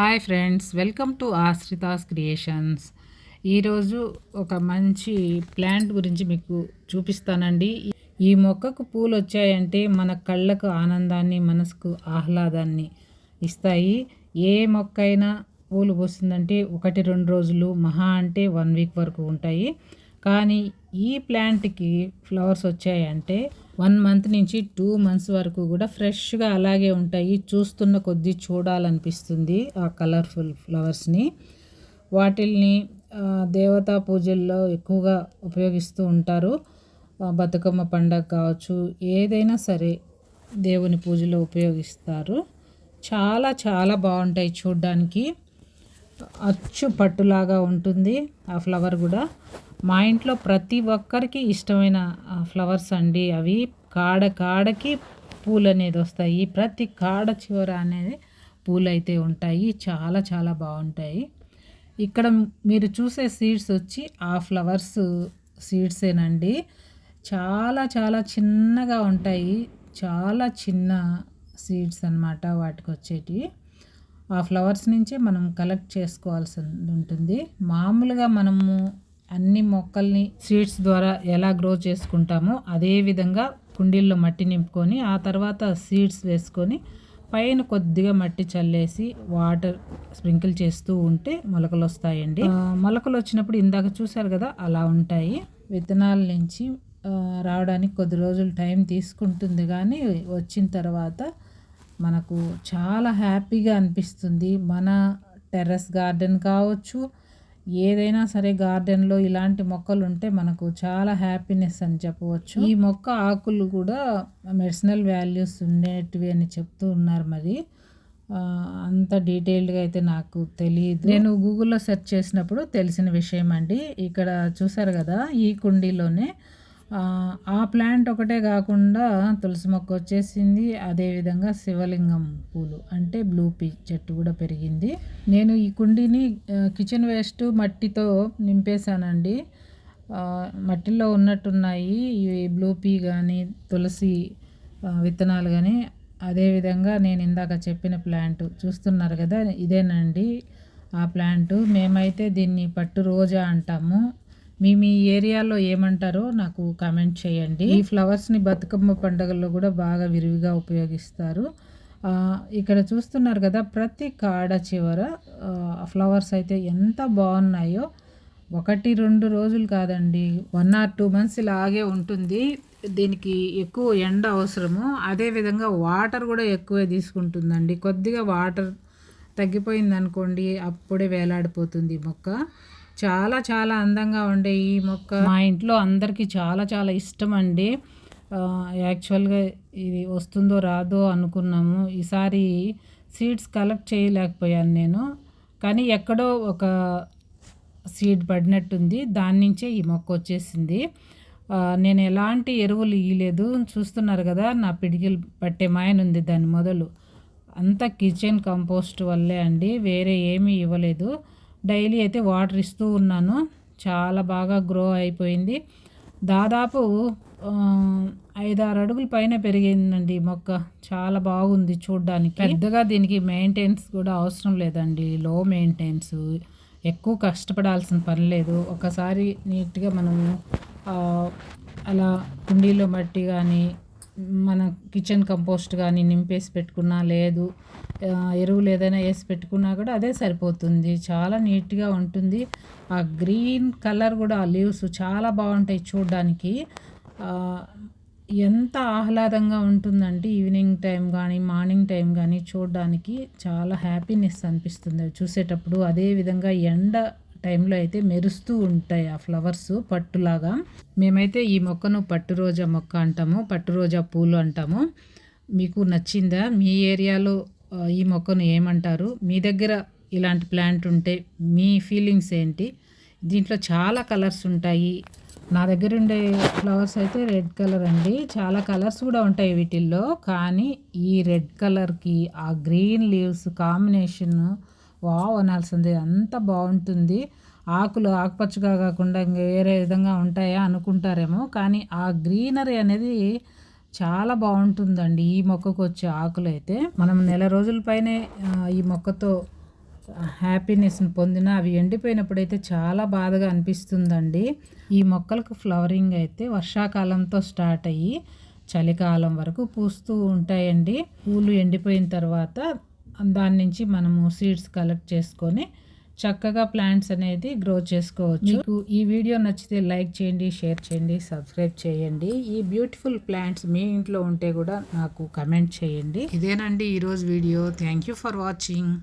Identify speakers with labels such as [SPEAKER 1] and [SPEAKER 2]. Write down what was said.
[SPEAKER 1] hi friends welcome to Ashrita's creations ఈరోజు ఒక మంచి ప్లాంట్ గురించి మీకు చూపిస్తానండి ఈ మొక్కకు పూలు వచ్చాయంటే మన కళ్ళకు ఆనందాన్ని మనసుకు ఆహ్లాదాన్ని ఇస్తాయి ఏ మొక్క అయినా పూలు పోస్తుందంటే ఒకటి రెండు రోజులు మహా అంటే వన్ వీక్ వరకు ఉంటాయి కానీ ఈ ప్లాంట్కి ఫ్లవర్స్ వచ్చాయంటే వన్ మంత్ నుంచి టూ మంత్స్ వరకు కూడా ఫ్రెష్గా అలాగే ఉంటాయి చూస్తున్న కొద్దీ చూడాలనిపిస్తుంది ఆ కలర్ఫుల్ ఫ్లవర్స్ని వాటిల్ని దేవతా పూజల్లో ఎక్కువగా ఉపయోగిస్తూ ఉంటారు బతుకమ్మ పండగ కావచ్చు ఏదైనా సరే దేవుని పూజలో ఉపయోగిస్తారు చాలా చాలా బాగుంటాయి చూడ్డానికి అచ్చు పట్టులాగా ఉంటుంది ఆ ఫ్లవర్ కూడా మా ఇంట్లో ప్రతి ఒక్కరికి ఇష్టమైన ఫ్లవర్స్ అండి అవి కాడ కాడకి పూలు అనేది వస్తాయి ప్రతి కాడ చివర అనేది పూలు అయితే ఉంటాయి చాలా చాలా బాగుంటాయి ఇక్కడ మీరు చూసే సీడ్స్ వచ్చి ఆ ఫ్లవర్స్ సీడ్సేనండి చాలా చాలా చిన్నగా ఉంటాయి చాలా చిన్న సీడ్స్ అనమాట వాటికి వచ్చేటివి ఆ ఫ్లవర్స్ నుంచే మనం కలెక్ట్ చేసుకోవాల్సి ఉంటుంది మామూలుగా మనము అన్ని మొక్కల్ని సీడ్స్ ద్వారా ఎలా గ్రో చేసుకుంటామో అదేవిధంగా కుండీల్లో మట్టి నింపుకొని ఆ తర్వాత సీడ్స్ వేసుకొని పైన కొద్దిగా మట్టి చల్లేసి వాటర్ స్ప్రింకిల్ చేస్తూ ఉంటే మొలకలు వస్తాయండి మొలకలు వచ్చినప్పుడు ఇందాక చూశారు కదా అలా ఉంటాయి విత్తనాల నుంచి రావడానికి కొద్ది రోజులు టైం తీసుకుంటుంది కానీ వచ్చిన తర్వాత మనకు చాలా హ్యాపీగా అనిపిస్తుంది మన టెర్రస్ గార్డెన్ కావచ్చు ఏదైనా సరే గార్డెన్లో ఇలాంటి మొక్కలు ఉంటే మనకు చాలా హ్యాపీనెస్ అని చెప్పవచ్చు ఈ మొక్క ఆకులు కూడా మెడిసినల్ వాల్యూస్ ఉండేటివి అని చెప్తూ ఉన్నారు మరి అంత డీటెయిల్డ్గా అయితే నాకు తెలియదు నేను గూగుల్లో సెర్చ్ చేసినప్పుడు తెలిసిన విషయం అండి ఇక్కడ చూసారు కదా ఈ కుండీలోనే ఆ ప్లాంట్ ఒకటే కాకుండా తులసి మొక్క వచ్చేసింది అదేవిధంగా శివలింగం పూలు అంటే బ్లూ పీ చెట్టు కూడా పెరిగింది నేను ఈ కుండీని కిచెన్ వేస్ట్ మట్టితో నింపేశానండి మట్టిలో ఉన్నట్టున్నాయి ఈ బ్లూ పీ కానీ తులసి విత్తనాలు కానీ అదేవిధంగా నేను ఇందాక చెప్పిన ప్లాంట్ చూస్తున్నారు కదా ఇదేనండి ఆ ప్లాంట్ మేమైతే దీన్ని పట్టు రోజా అంటాము మీ మీ ఏరియాలో ఏమంటారో నాకు కామెంట్ చేయండి ఈ ఫ్లవర్స్ని బతుకమ్మ పండుగల్లో కూడా బాగా విరివిగా ఉపయోగిస్తారు ఇక్కడ చూస్తున్నారు కదా ప్రతి కాడ చివర ఫ్లవర్స్ అయితే ఎంత బాగున్నాయో ఒకటి రెండు రోజులు కాదండి వన్ ఆర్ టూ మంత్స్ ఇలాగే ఉంటుంది దీనికి ఎక్కువ ఎండ అవసరము అదేవిధంగా వాటర్ కూడా ఎక్కువే తీసుకుంటుందండి కొద్దిగా వాటర్ తగ్గిపోయింది అనుకోండి అప్పుడే వేలాడిపోతుంది మొక్క చాలా చాలా అందంగా ఉండే ఈ మొక్క మా ఇంట్లో అందరికీ చాలా చాలా ఇష్టం అండి యాక్చువల్గా ఇది వస్తుందో రాదో అనుకున్నాము ఈసారి సీడ్స్ కలెక్ట్ చేయలేకపోయాను నేను కానీ ఎక్కడో ఒక సీడ్ పడినట్టుంది దాని నుంచే ఈ మొక్క వచ్చేసింది నేను ఎలాంటి ఎరువులు ఇయ్యలేదు చూస్తున్నారు కదా నా పిడికిలు పట్టే మాయన ఉంది దాని మొదలు అంతా కిచెన్ కంపోస్ట్ వల్లే అండి వేరే ఏమీ ఇవ్వలేదు డైలీ అయితే వాటర్ ఇస్తూ ఉన్నాను చాలా బాగా గ్రో అయిపోయింది దాదాపు ఐదారు అడుగుల పైన పెరిగిందండి మొక్క చాలా బాగుంది చూడ్డానికి పెద్దగా దీనికి మెయింటెనెన్స్ కూడా అవసరం లేదండి లో మెయింటెనెన్స్ ఎక్కువ కష్టపడాల్సిన పని లేదు ఒకసారి నీట్గా మనము అలా కుండీలో మట్టి కానీ మన కిచెన్ కంపోస్ట్ కానీ నింపేసి పెట్టుకున్నా లేదు ఎరువులు ఏదైనా వేసి పెట్టుకున్నా కూడా అదే సరిపోతుంది చాలా నీట్గా ఉంటుంది ఆ గ్రీన్ కలర్ కూడా ఆ లీవ్స్ చాలా బాగుంటాయి చూడడానికి ఎంత ఆహ్లాదంగా ఉంటుందంటే ఈవినింగ్ టైం కానీ మార్నింగ్ టైం కానీ చూడడానికి చాలా హ్యాపీనెస్ అనిపిస్తుంది చూసేటప్పుడు అదేవిధంగా ఎండ టైంలో అయితే మెరుస్తూ ఉంటాయి ఆ ఫ్లవర్స్ పట్టులాగా మేమైతే ఈ మొక్కను పట్టు రోజా మొక్క అంటాము పట్టు రోజా పూలు అంటాము మీకు నచ్చిందా మీ ఏరియాలో ఈ మొక్కను ఏమంటారు మీ దగ్గర ఇలాంటి ప్లాంట్ ఉంటే మీ ఫీలింగ్స్ ఏంటి దీంట్లో చాలా కలర్స్ ఉంటాయి నా దగ్గర ఉండే ఫ్లవర్స్ అయితే రెడ్ కలర్ అండి చాలా కలర్స్ కూడా ఉంటాయి వీటిల్లో కానీ ఈ రెడ్ కలర్కి ఆ గ్రీన్ లీవ్స్ కాంబినేషన్ వావ్ అనాల్సిందే అంత బాగుంటుంది ఆకులు ఆకుపచ్చగా కాకుండా ఇంకా వేరే విధంగా ఉంటాయా అనుకుంటారేమో కానీ ఆ గ్రీనరీ అనేది చాలా బాగుంటుందండి ఈ మొక్కకు వచ్చే ఆకులు అయితే మనం నెల రోజుల పైనే ఈ మొక్కతో హ్యాపీనెస్ని పొందిన అవి ఎండిపోయినప్పుడు అయితే చాలా బాధగా అనిపిస్తుందండి ఈ మొక్కలకు ఫ్లవరింగ్ అయితే వర్షాకాలంతో స్టార్ట్ అయ్యి చలికాలం వరకు పూస్తూ ఉంటాయండి పూలు ఎండిపోయిన తర్వాత దాని నుంచి మనము సీడ్స్ కలెక్ట్ చేసుకొని చక్కగా ప్లాంట్స్ అనేది గ్రో చేసుకోవచ్చు మీకు ఈ వీడియో నచ్చితే లైక్ చేయండి షేర్ చేయండి సబ్స్క్రైబ్ చేయండి ఈ బ్యూటిఫుల్ ప్లాంట్స్ మీ ఇంట్లో ఉంటే కూడా నాకు కమెంట్ చేయండి ఇదేనండి ఈరోజు video thank you for watching